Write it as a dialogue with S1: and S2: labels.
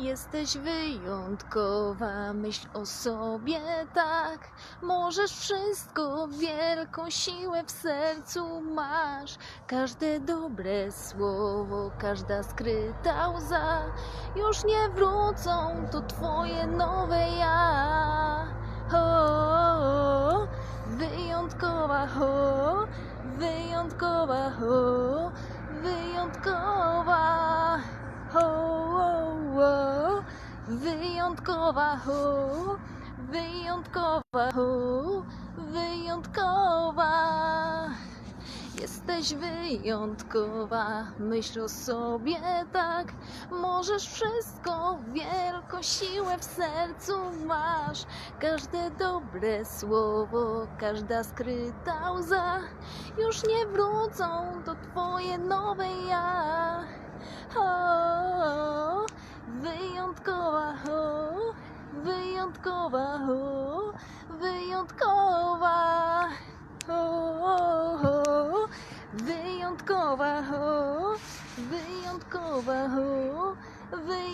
S1: Jesteś wyjątkowa, myśl o sobie tak. Możesz wszystko, wielką siłę w sercu masz. Każde dobre słowo, każda skryta łza już nie wrócą, to twoje nowe ja. O, wyjątkowa, ho, wyjątkowa, ho, wyjątkowa, ho, wyjątkowa, ho, wyjątkowa. Jesteś wyjątkowa, myśl o sobie tak. Możesz wszystko, wielką siłę w sercu masz. Każde dobre słowo, każda skryta łza już nie wrócą, to twoje nowe ja. Wyjątkowa, o, wyjątkowa, o, wyjątkowa. O, o, o, wyjątkowa, o, wyjątkowa, o, wyjątkowa.